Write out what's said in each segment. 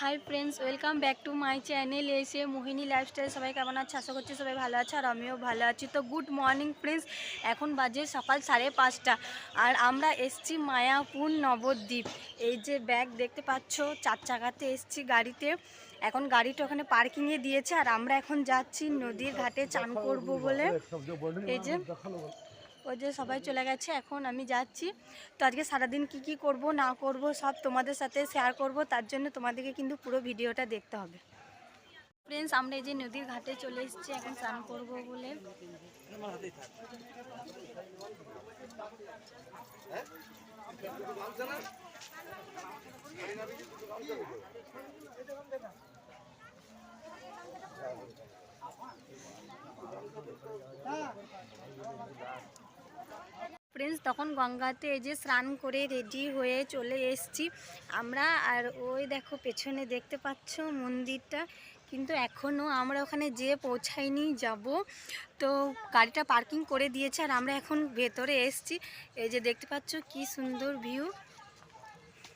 Hi friends, welcome back to my channel এসে Mohini lifestyle. সবাই কেমন আছে? আশা করছি সবাই ভালো আছে আর আমিও ভালো আছি। তো গুড মর্নিং ফ্রেন্ডস এখন বাজে সকাল সাড়ে পাঁচটা। আর আমরা এসছি মায়াপুর নবদ্বীপ। এই যে ব্যাগ দেখতে পাচ্ছ, চার চাকাতে এসছি গাড়িতে। এখন গাড়িটা ওখানে পার্কিংয়ে দিয়েছে আর আমরা এখন যাচ্ছি নদীর ঘাটে চান করব বলে। এই যে ওই যে সবাই চলে গেছে, এখন আমি যাচ্ছি। তো আজকে সারাদিন কি কি করব, না করব, সব তোমাদের সাথে শেয়ার করব, তার জন্য তোমাদেরকে কিন্তু পুরো ভিডিওটা দেখতে হবে। ফ্রেন্ডস আমরা এই যে নদীর ঘাটে চলে এসেছি, এখন স্নান করব বলে। ফ্রেন্ডস তখন গঙ্গাতে এই যে স্নান করে রেডি হয়ে চলে এসেছি আমরা। আর ওই দেখো পেছনে দেখতে পাচ্ছ মন্দিরটা কিন্তু এখনও আমরা ওখানে যেয়ে পৌঁছাইনি যাব। তো গাড়িটা পার্কিং করে দিয়েছে আর আমরা এখন ভেতরে এসেছি। এই যে দেখতে পাচ্ছ কি সুন্দর ভিউ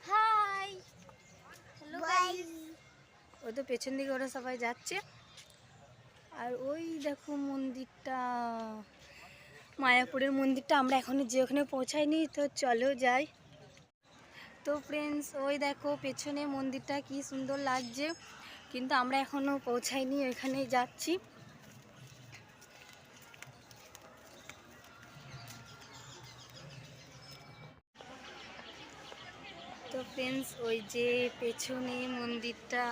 হাই হ্যালো ওই তো পেছন দিকে ওরা সবাই যাচ্ছে। আর ওই দেখো মন্দিরটা। মায়াপুরের মন্দিরটা আমরা এখনও যে ওখানে পৌঁছাইনি, তো চলো যাই। তো ফ্রেন্ডস ওই দেখো পেছনে মন্দিরটা কি সুন্দর লাগছে, কিন্তু আমরা এখনও পৌঁছাইনি ওইখানে যাচ্ছি। তো ফ্রেন্ডস ওই যে পেছনে মন্দিরটা,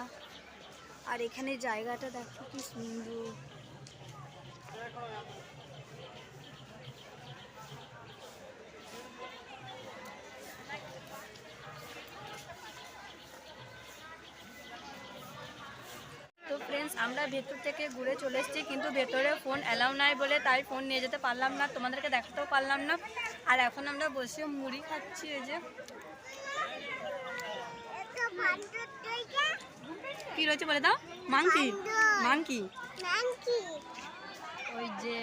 আর এখানে জায়গাটা দেখো কি সুন্দর। আমরা ভেতর থেকে ঘুরে চলে এসেছি, কিন্তু ভেতরে ফোন অ্যালাউ নাই বলে তাই ফোন নিয়ে যেতে পারলাম না, তোমাদেরকে দেখাতেও পারলাম না। আর এখন আমরা বসে মুড়ি খাচ্ছি এই যে। কি রয়েছে বলে দাও? মাংকি? মাংকি? ওই যে।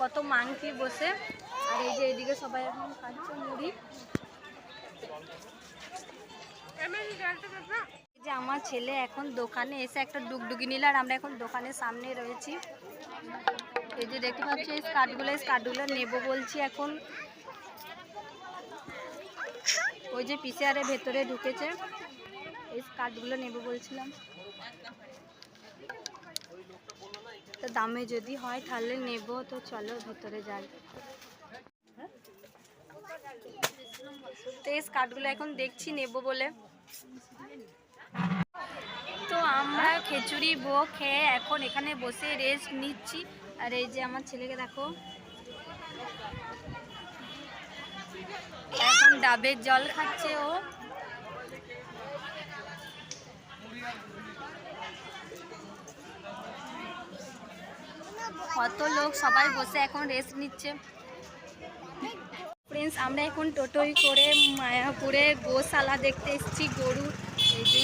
কত মাংকি বসে। আর এই যে এদিকে সবাই এখন খাচ্ছে মুড়ি। যে আমার ছেলে এখন দোকানে এসে একটা ডুগডুগি নিল আর আমরা এখন দোকানের সামনে রয়েছি। এই যে দেখতে পাচ্ছি, এই স্কার্টগুলো এই স্কার্টগুলো নেব বলছি এখন। ওই যে পিসিআরের ভেতরে ঢুকেছে, এই স্কার্টগুলো নেব বলছিলাম। তো দামে যদি হয় তাহলে নেব, তো চলো ভেতরে যাই। এই স্কার্টগুলো এখন দেখছি, নেব বলে। তো আমরা খিচুড়ি বো খেয়ে এখন এখানে বসে রেস্ট নিচ্ছি। আর এই যে আমার ছেলেকে দেখো। এখন ডাবের জল খাচ্ছে ও। কত লোক সবাই বসে এখন রেস্ট নিচ্ছে। ফ্রেন্ডস আমরা এখন টোটোই করে মায়াপুরে গোশালা দেখতে এসেছি গরু। এই যে।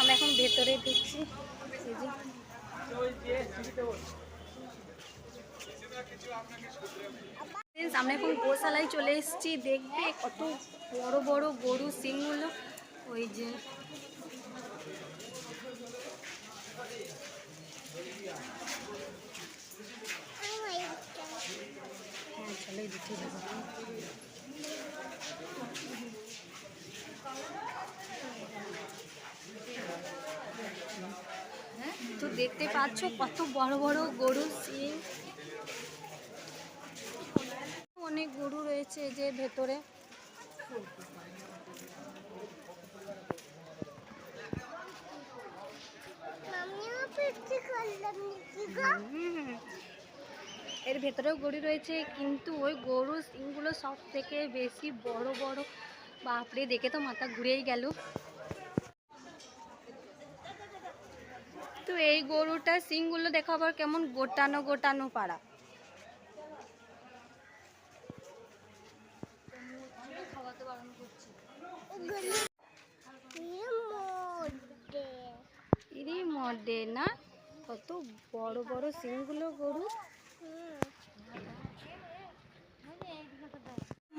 আমরা এখন ভেতরে Friends, আমরা এখন গোশালায় চলে এসেছি দেখবে কত বড় বড় গরু সিংগুলো ওই যে। হ্যাঁ চলো এদিকে যাব তো দেখতে পাচ্ছ কত বড় বড় গরু সিং অনেক গরু রয়েছে যে ভেতরে। হুম। এর ভেতরেও গরু রয়েছে, কিন্তু ওই গরু সিংগুলো সব থেকে বেশি বড় বড়। বাপরে, দেখে তো মাথা ঘুরেই গেল। তো এই গরুটা সিংগুলো দেখো আবার কেমন গোটানো গোটানো পাড়া। না, কত বড় বড় সিংগুলো গরু।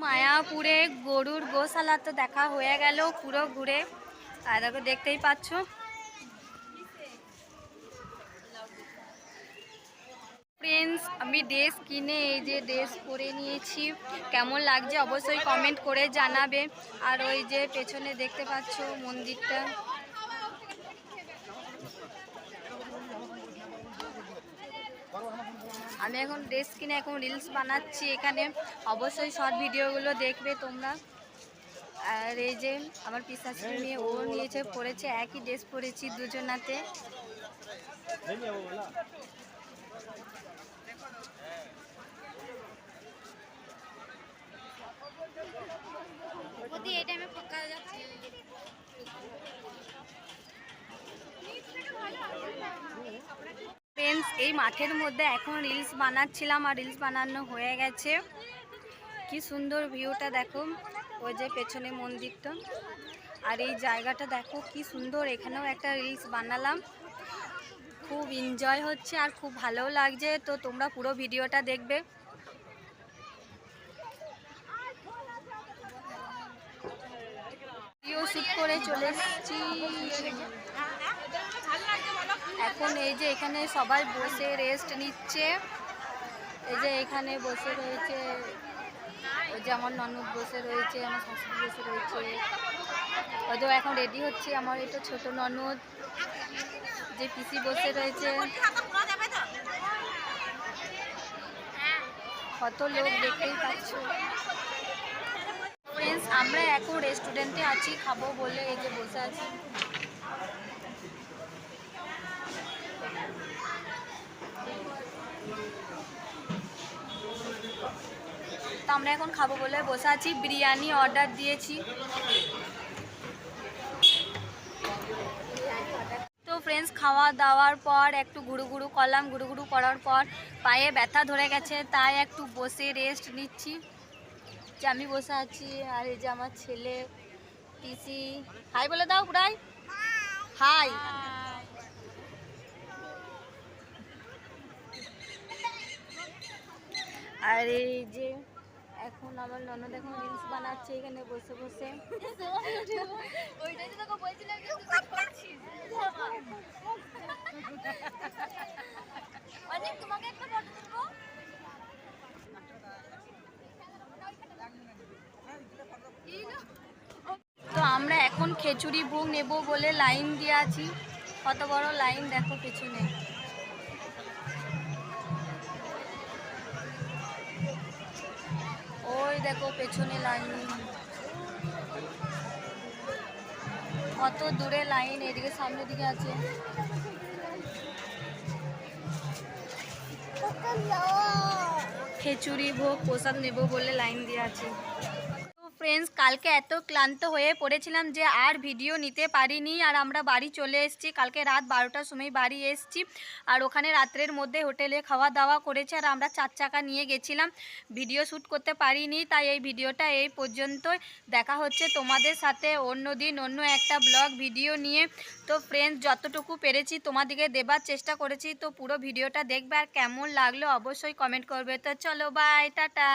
মায়াপুরে গরুর গোশালা তো দেখা হয়ে গেল পুরো ঘুরে। আর দেখো, দেখতেই পাচ্ছ। ফ্রেন্ডস আমি ড্রেস কিনে, এই যে ড্রেস পরে নিয়েছি। কেমন লাগছে অবশ্যই কমেন্ট করে জানাবে। আর ওই যে পেছনে দেখতে পাচ্ছ মন্দিরটা। আমি এখন ড্রেস কিনে এখন রিলস বানাচ্ছি এখানে। অবশ্যই শর্ট ভিডিওগুলো দেখবে তোমরা। আর এই যে আমার পিসাশ্রী নিয়ে ও নিয়েছে, পড়েছে, একই ড্রেস পরেছি দুজনাতে ফ্রেন্ডস এই মাঠের মধ্যে এখন রিলস বানাচ্ছিলাম আর রিলস বানানো হয়ে গেছে। কি সুন্দর ভিউটা দেখো, ওই যে পেছনে মন্দিরটা। আর এই জায়গাটা দেখো, কি সুন্দর, এখানেও একটা রিলস বানালাম। খুব এনজয় হচ্ছে আর খুব ভালোও লাগছে, তো তোমরা পুরো ভিডিওটা দেখবে। ভিডিও শ্যুট করে চলে এসেছি। এখন এই যে এখানে সবাই বসে রেস্ট নিচ্ছে। এই যে এখানে বসে রয়েছে ওই যে আমার ননদ বসে রয়েছে, আমার শাশুড়ি বসে রয়েছে। হয়তো এখন রেডি হচ্ছে আমার এটা ছোট ননদ। যে পিসি বসে রয়েছে। কত লোক দেখতেই পাচ্ছ। ফ্রেন্ডস আমরা এখন রেস্টুরেন্টে আছি, খাব বলে এই যে বসে আছি। তো আমরা এখন খাব বলে বসে আছি। বিরিয়ানি অর্ডার দিয়েছি। তো ফ্রেন্ডস খাওয়া দাওয়ার পর একটু ঘুরু ঘুরু করলাম। ঘুরু করার পর পায়ে ব্যথা ধরে গেছে, তাই একটু বসে রেস্ট নিচ্ছি। যে আমি বসে আছি আর এই যে আমার ছেলে, পিসি। হাই বলে দাও, পুরাই। হাই আর এই যে এখন আমার ননদ এখন রিলস বানাচ্ছে এখানে বসে বসে। তো আমরা এখন খিচুড়ি ভোগ নেব বলে লাইন দিয়ে আছি। কত বড় লাইন দেখো পেছনে দেখো, পেছনে লাইন কত দূরে লাইন এদিকে সামনের দিকে আছে। খিচুড়ি ভোগ, প্রসাদ নেব বলে লাইন দিয়ে আছে। ফ্রেন্ডস কালকে এত ক্লান্ত হয়ে পড়েছিলাম যে আর ভিডিও নিতে পারিনি। আর আমরা বাড়ি চলে এসেছি। কালকে রাত বারোটার সময় বাড়ি এসেছি। আর ওখানে রাত্রের মধ্যে হোটেলে খাওয়া দাওয়া করেছে। আর আমরা চার চাকা নিয়ে গেছিলাম। ভিডিও শ্যুট করতে পারিনি। তাই এই ভিডিওটা এই পর্যন্তই। দেখা হচ্ছে তোমাদের সাথে অন্য দিন, অন্য একটা ব্লগ ভিডিও নিয়ে। তো ফ্রেন্ডস যতটুকু পেরেছি তোমাদেরকে দেবার চেষ্টা করেছি। তো পুরো ভিডিওটা দেখবে। আর কেমন লাগল অবশ্যই কমেন্ট করবে। তো চলো বাই টাটা।